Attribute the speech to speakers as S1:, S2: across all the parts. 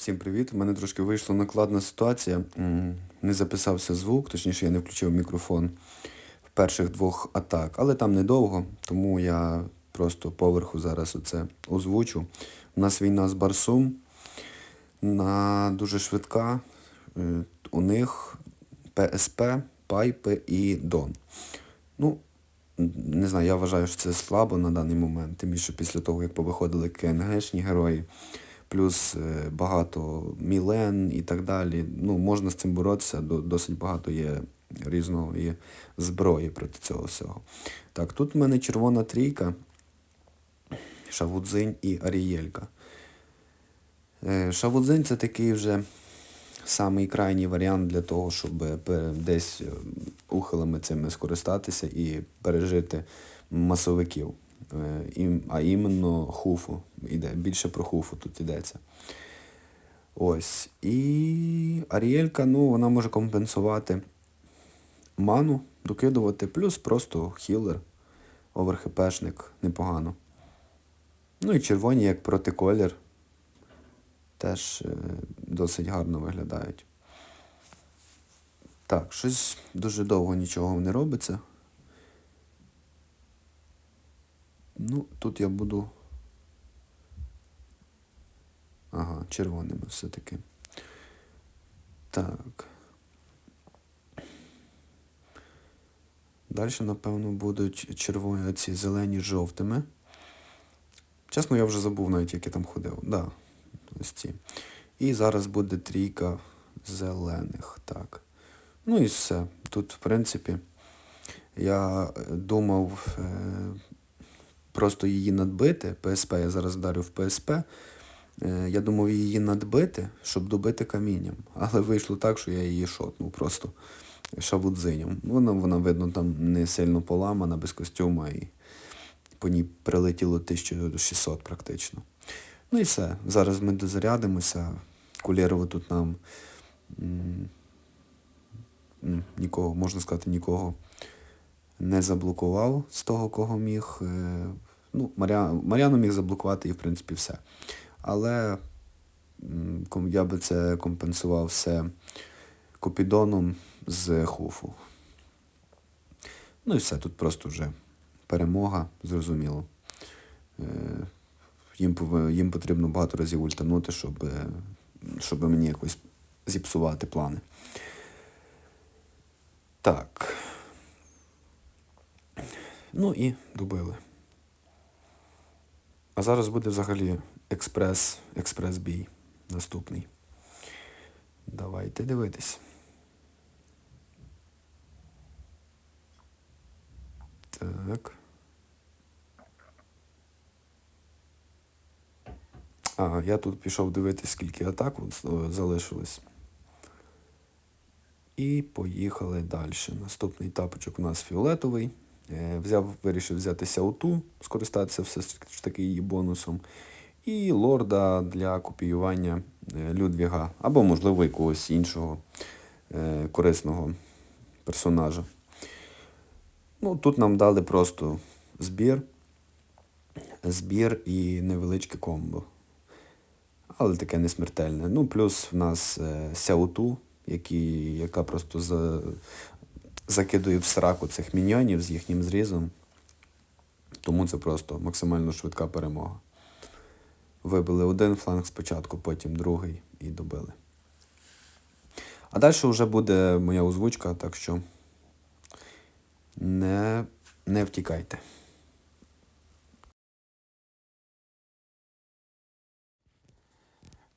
S1: Всім привіт. У мене трошки вийшла накладна ситуація. Не записався звук, точніше, я не включив мікрофон в перших двох атак, але там недовго, тому я просто поверху зараз оце озвучу. У нас війна з Барсум. На дуже швидка. Е, У них ПСП, Пайпи і Дон. Ну, не знаю, я вважаю, що це слабо на даний момент, тим більше після того, як повиходили КНГшні герої, плюс е, багато Мілен і так далі. Ну, можна з цим боротися, досить багато є різної зброї проти цього всього. Так, тут в мене червона трійка, Шавудзинь і Арієлька. Е, Шавудзинь це такий вже самий крайній варіант для того, щоб е, десь ухилами цими скористатися і пережити масовиків. Е, А іменно хуфу. Іде, більше про хуфу тут йдеться. Ось. І Арієлька, ну, вона може компенсувати ману, докидувати, плюс просто хілер, оверхепешник, непогано. Ну і червоні, як протиколір, теж е, досить гарно виглядають. Так, щось дуже довго нічого не робиться. Ну, тут я буду. Ага, червоними все-таки. Так. Далі, напевно, будуть червоні ці зелені жовтими. Чесно, я вже забув навіть, як я там ходив. Да, ось ці. І зараз буде трійка зелених. Так. Ну і все. Тут, в принципі, я е, думав е, просто її надбити. ПСП, я зараз вдарю в ПСП. Е, я думав її надбити, щоб добити камінням. Але вийшло так, що я її шотнув просто шавудзиням. Вона, вона, видно, там не сильно поламана, без костюма, і по ній прилетіло 1600 практично. Ну і все. Зараз ми дозарядимося. Кулєрово тут нам м, м, нікого, можна сказати, нікого не заблокував з того, кого міг. Е, Ну, Маря... Мар'яну міг заблокувати і, в принципі, все. Але я би це компенсував все Купідоном з Хуфу. Ну і все, тут просто вже перемога, зрозуміло. Е, Їм, їм потрібно багато разів ультанути, щоб, е, щоб мені якось зіпсувати плани. Так. Ну і добили. А зараз буде взагалі експрес, експрес-бій наступний. Давайте дивитись. Так. А, я тут пішов дивитись, скільки атак залишилось. І поїхали далі. Наступний тапочок у нас фіолетовий. Е, Взяв, вирішив взяти Сяуту, скористатися все ж таки її бонусом. І лорда для копіювання е, Людвіга, або, можливо, якогось іншого е, корисного персонажа. Ну, тут нам дали просто збір, збір і невеличке комбо. Але таке не смертельне. Ну, плюс в нас Сяуту, яка просто за, закидує в сраку цих міньйонів з їхнім зрізом. Тому це просто максимально швидка перемога. Вибили один фланг спочатку, потім другий і добили. А далі вже буде моя озвучка, так що не, не втікайте.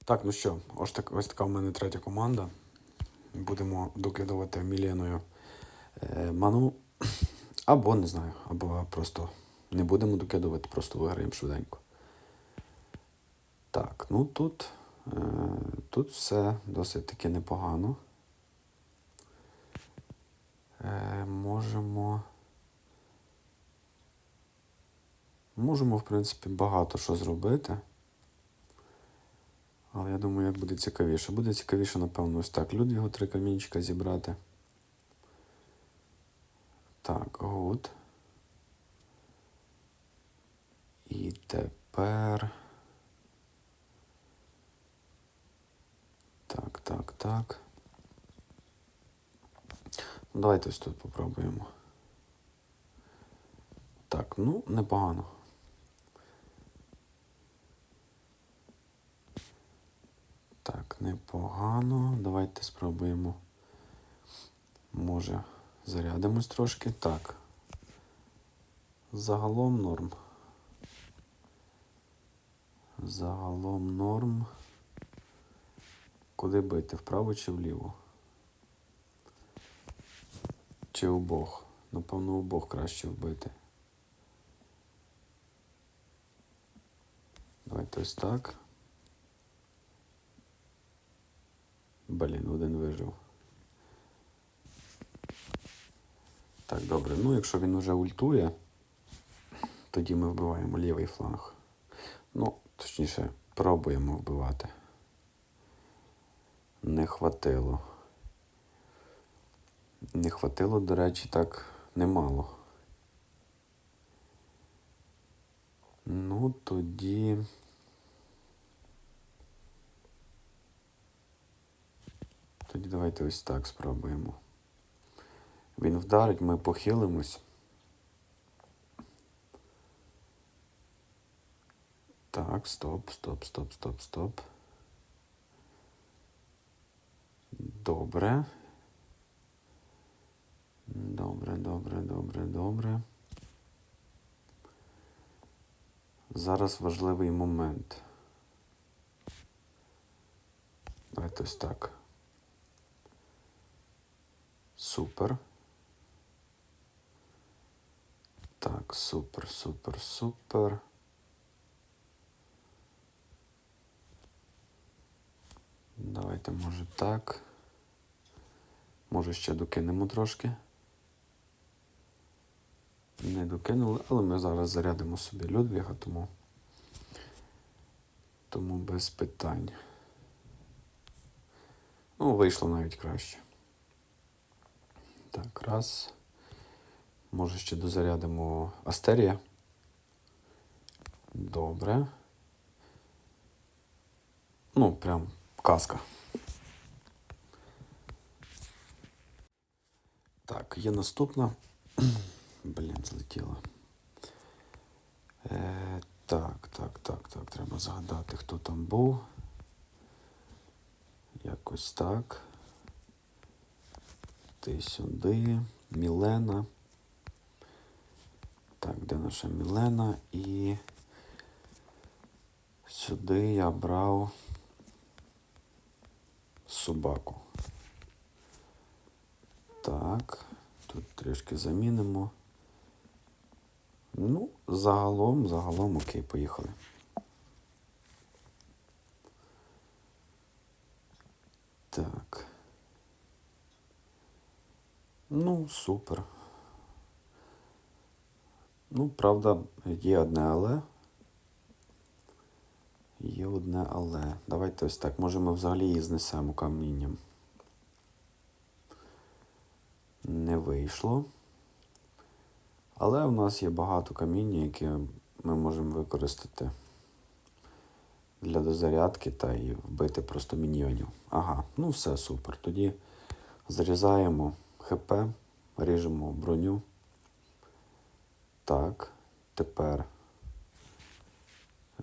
S1: Так, ну що, ось, так, ось така в мене третя команда. Будемо докидувати Міленою е, ману. Або не знаю, або просто не будемо докидувати, просто виграємо швиденько. Так, ну тут, е, тут все досить таки непогано. Е, можемо. Можемо, в принципі, багато що зробити. Але я думаю, як буде цікавіше. Буде цікавіше, напевно, ось так. Людвігу три камінчика зібрати. Так, гуд. І тепер. так. Ну, Давайте ось тут попробуємо. Так, ну, непогано. Так, непогано. Давайте спробуємо. Може, зарядимось трошки. Так. Загалом норм. Загалом норм. Куди бити? Вправо чи вліво? Чи обох? Напевно, обох краще вбити. Давайте ось так. Блін, один вижив. Так, добре. Ну, якщо він уже ультує, тоді ми вбиваємо лівий фланг. Ну, точніше, пробуємо вбивати. Не хватило. Не хватило, до речі, так немало. Ну, тоді. Тоді давайте ось так спробуємо. Він вдарить, ми похилимось. Так, стоп, стоп, стоп, стоп, стоп. Добре. Добре, добре, добре, добре. Зараз важливий момент. Давайте ось так. Супер. Так, супер, супер, супер. Давайте, може, так. Може, ще докинемо трошки. Не докинули, але ми зараз зарядимо собі Людвіга, тому, тому без питань. Ну, вийшло навіть краще. Так, раз. Може, ще дозарядимо Астерія. Добре. Ну, прям казка. Так, є наступна. Блін, злетіла. Е, так, так, так, так. Треба згадати, хто там був. Якось так. Ти сюди. Мілена. Так, де наша Мілена? І сюди я брав собаку. Так, тут трішки замінимо. Ну, загалом, загалом, окей, поїхали. Так. Ну, супер. Ну, правда, є одне але. Є одне але. Давайте ось так. Може ми взагалі її знесемо камінням. Не вийшло. Але у нас є багато каміння, які ми можемо використати для дозарядки та і вбити просто міньйонів. Ага, ну все супер. Тоді зрізаємо ХП, ріжемо броню. Так, тепер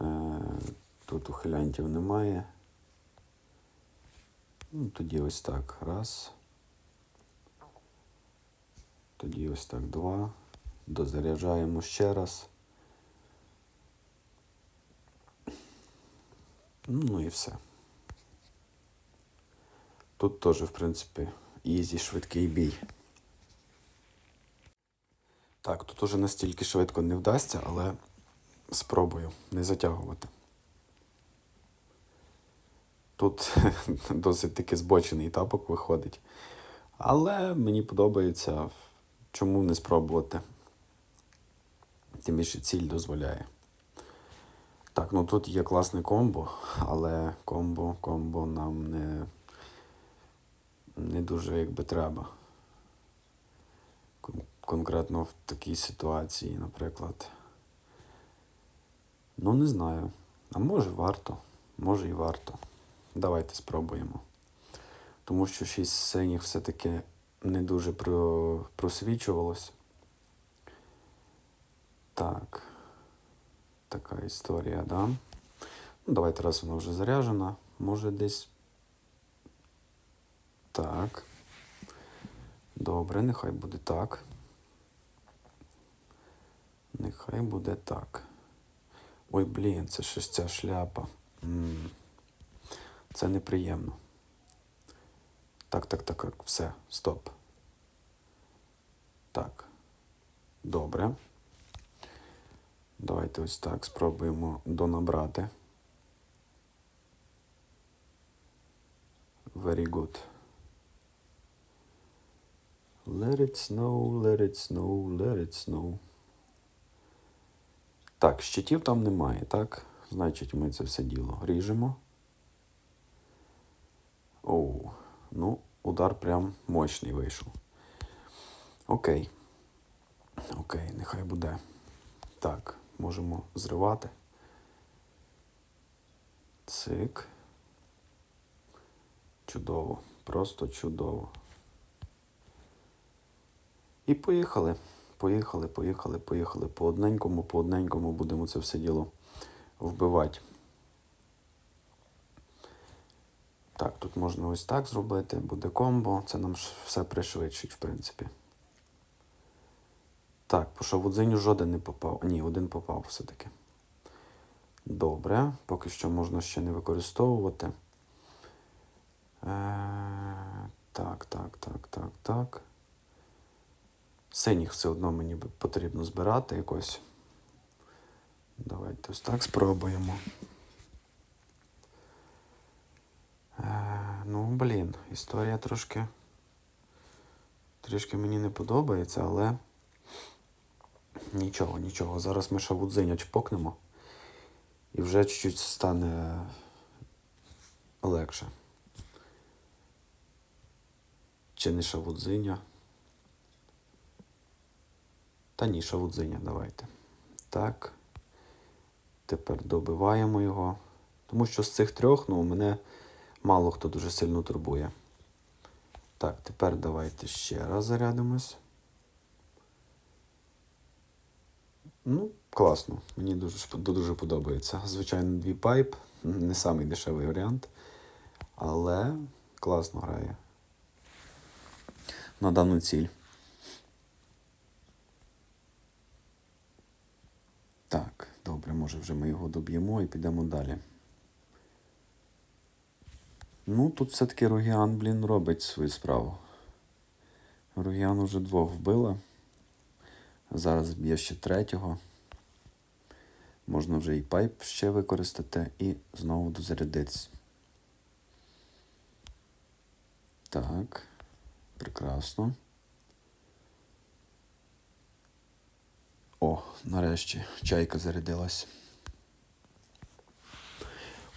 S1: е, тут ухилянтів немає. Ну, тоді ось так. Раз. Тоді ось так два. Дозаряджаємо ще раз. Ну і все. Тут теж, в принципі, ізі, швидкий бій. Так, тут уже настільки швидко не вдасться, але спробую не затягувати. Тут досить таки збочений тапок виходить. Але мені подобається, чому не спробувати. Тим більше ціль дозволяє. Так, ну тут є класне комбо, але комбо, комбо нам не, не дуже як би треба. Кон- Конкретно в такій ситуації, наприклад. Ну, не знаю. А може варто, може і варто. Давайте спробуємо. Тому що шість синіх все-таки не дуже просвічувалось. Так. Така історія, да? Ну, давайте раз вона вже заряджена. Може десь. Так. Добре, нехай буде так. Нехай буде так. Ой, блін, це щось ця шляпа. м Це неприємно. Так, так, так, так, все, стоп. Так. Добре. Давайте ось так спробуємо донабрати. Very good. Let it snow, let it snow, let it snow. Так, щитів там немає, так? Значить, ми це все діло ріжемо. Оу, ну, удар прям мощний вийшов. Окей. Окей, нехай буде. Так, можемо зривати. Цик. Чудово, просто чудово. І поїхали. Поїхали, поїхали, поїхали. По одненькому, по одненькому будемо це все діло вбивати. Так, тут можна ось так зробити, буде комбо. Це нам все пришвидшить, в принципі. Так, по шавудзиню жоден не попав. Ні, один попав все-таки. Добре, поки що можна ще не використовувати. Е, так, так, так, так, так. Синіх все одно мені потрібно збирати якось. Давайте ось так спробуємо. Е, ну, блін, історія трошки. Трішки мені не подобається, але. Нічого, нічого. Зараз ми шавудзиня чпокнемо. І вже чуть-чуть стане легше. Чи не шавудзиня? Та ні, шавудзиня, давайте. Так. Тепер добиваємо його. Тому що з цих трьох, ну, мене мало хто дуже сильно турбує. Так, тепер давайте ще раз зарядимось. Ну, класно. Мені дуже, дуже подобається. Звичайно, дві пайп, не самий дешевий варіант, але класно грає на дану ціль. Так, добре, може вже ми його доб'ємо і підемо далі. Ну, тут все-таки Ругіан, блін, робить свою справу. Ругіан уже двох вбила. Зараз б'є ще третього. Можна вже і пайп ще використати і знову дозарядитися. Так, прекрасно. Нарешті чайка зарядилась.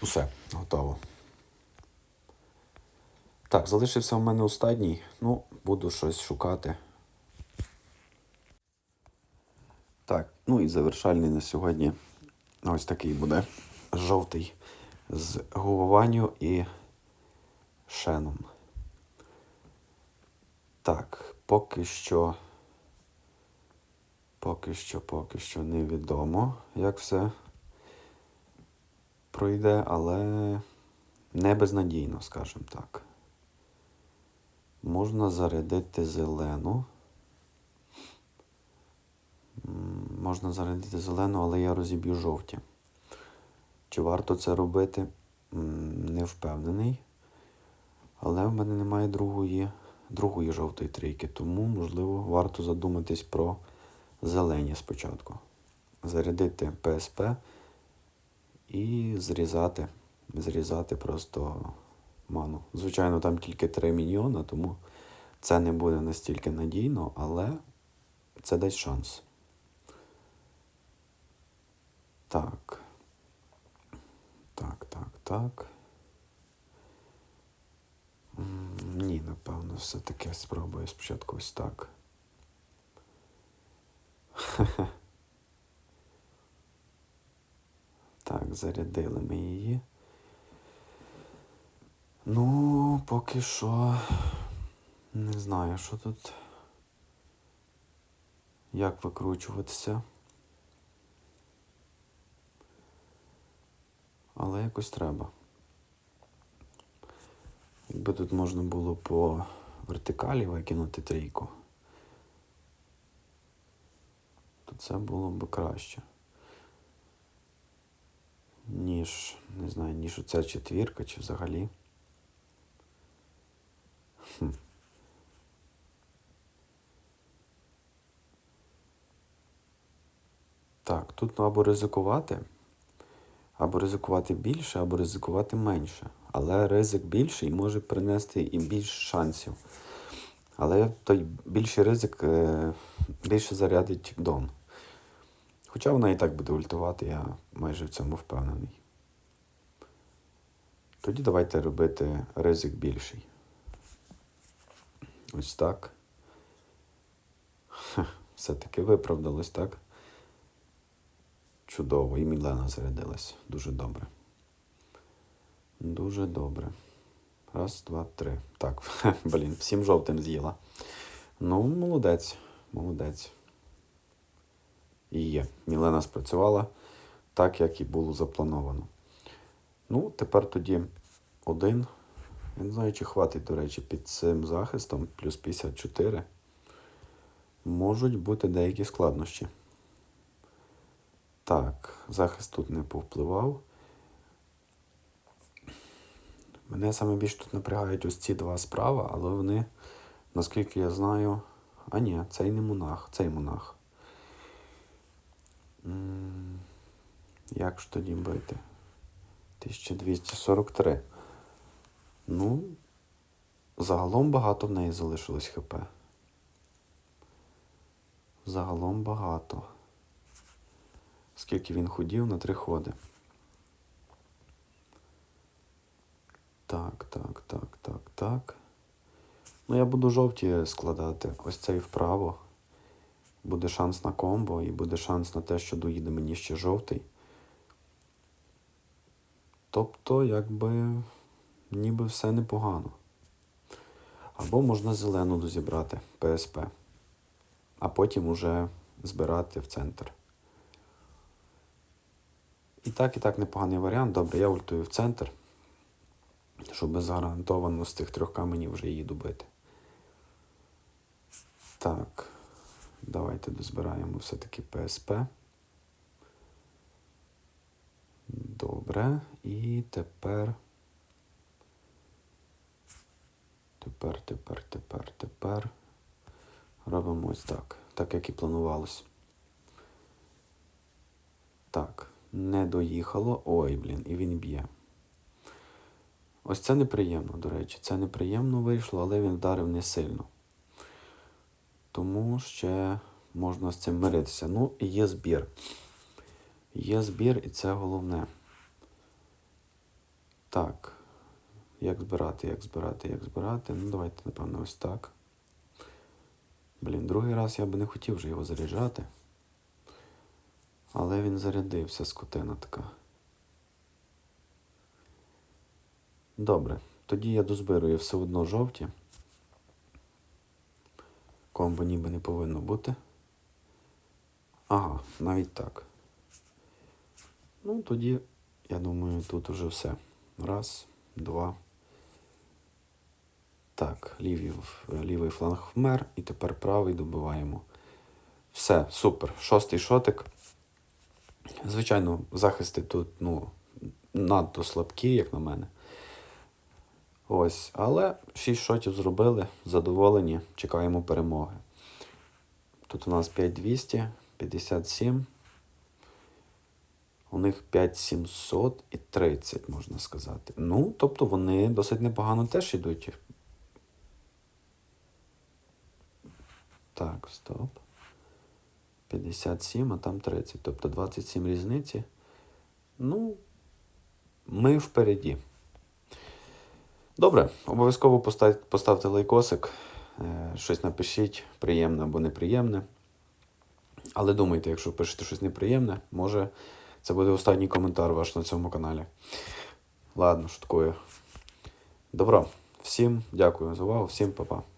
S1: Усе, готово. Так, залишився в мене останній. Ну, буду щось шукати. Так, ну і завершальний на сьогодні ось такий буде жовтий з гуванню і шеном. Так, поки що. Поки що, поки що невідомо, як все пройде, але не безнадійно, скажімо так. Можна зарядити зелену. Можна зарядити зелену, але я розіб'ю жовті. Чи варто це робити? Не впевнений. Але в мене немає другої, другої жовтої трійки, тому, можливо, варто задуматись про зелені спочатку. Зарядити ПСП і зрізати. Зрізати просто ману. Звичайно, там тільки 3 міньйона, тому це не буде настільки надійно, але це дасть шанс. Так. Так, так, так. Ні, напевно, все-таки спробую спочатку ось так. Так, зарядили ми її. Ну, поки що не знаю, що тут. Як викручуватися. Але якось треба. Якби тут можна було по вертикалі викинути трійку, то це було б краще. Ніж, не знаю, ніж оця четвірка чи взагалі. Так, тут ну, або ризикувати, або ризикувати більше, або ризикувати менше. Але ризик більший може принести і більше шансів. Але той більший ризик е, більше зарядить Дон. Хоча вона і так буде ультувати, я майже в цьому впевнений. Тоді давайте робити ризик більший. Ось так. Все-таки виправдалось, так? Чудово. І Мілена зарядилась. Дуже добре. Дуже добре. Раз, два, три. Так, блін, всім жовтим з'їла. Ну, молодець, молодець. І є. Мілена спрацювала так, як і було заплановано. Ну, тепер тоді один. Я не знаю, чи хватить, до речі, під цим захистом, плюс 54. Можуть бути деякі складнощі. Так, захист тут не повпливав. Мене саме більше тут напрягають ось ці два справа, але вони, наскільки я знаю. А ні, цей не монах, цей монах. Як ж тоді бити? 1243. Ну, загалом багато в неї залишилось ХП. Загалом багато. Скільки він ходів на три ходи. Так, так, так, так, так. Ну, я буду жовті складати. Ось цей вправо. Буде шанс на комбо і буде шанс на те, що доїде мені ще жовтий. Тобто, якби ніби все непогано. Або можна зелену дозібрати ПСП, а потім уже збирати в центр. І так, і так непоганий варіант. Добре, я ультую в центр, щоб гарантовано з цих трьох каменів вже її добити. Так, давайте дозбираємо все-таки ПСП. Добре. І тепер. Тепер, тепер, тепер, тепер. Робимо ось так. Так як і планувалось. Так, не доїхало. Ой, блін, і він б'є. Ось це неприємно, до речі. Це неприємно вийшло, але він вдарив не сильно. Тому ще можна з цим миритися. Ну, і є збір. Є збір, і це головне. Так. Як збирати, як збирати, як збирати. Ну, давайте, напевно, ось так. Блін, другий раз я би не хотів вже його заряджати. Але він зарядився, скотина така. Добре. Тоді я дозбирую все одно жовті. Комбо ніби не повинно бути. Ага, навіть так. Ну, тоді, я думаю, тут уже все. Раз, два. Так, лівий, лівий фланг вмер, і тепер правий добиваємо. Все, супер. Шостий шотик. Звичайно, захисти тут ну, надто слабкі, як на мене. Ось, але 6 шотів зробили, задоволені, чекаємо перемоги. Тут у нас 5200, 57. У них 5700 і 30, можна сказати. Ну, тобто вони досить непогано теж йдуть. Так, стоп. 57, а там 30. Тобто 27 різниці. Ну, ми впереді. Добре, обов'язково поставте лайкосик, е, щось напишіть, приємне або неприємне. Але думайте, якщо пишете щось неприємне, може це буде останній коментар ваш на цьому каналі. Ладно, шуткую. Добро, Всім дякую за увагу, всім па-па.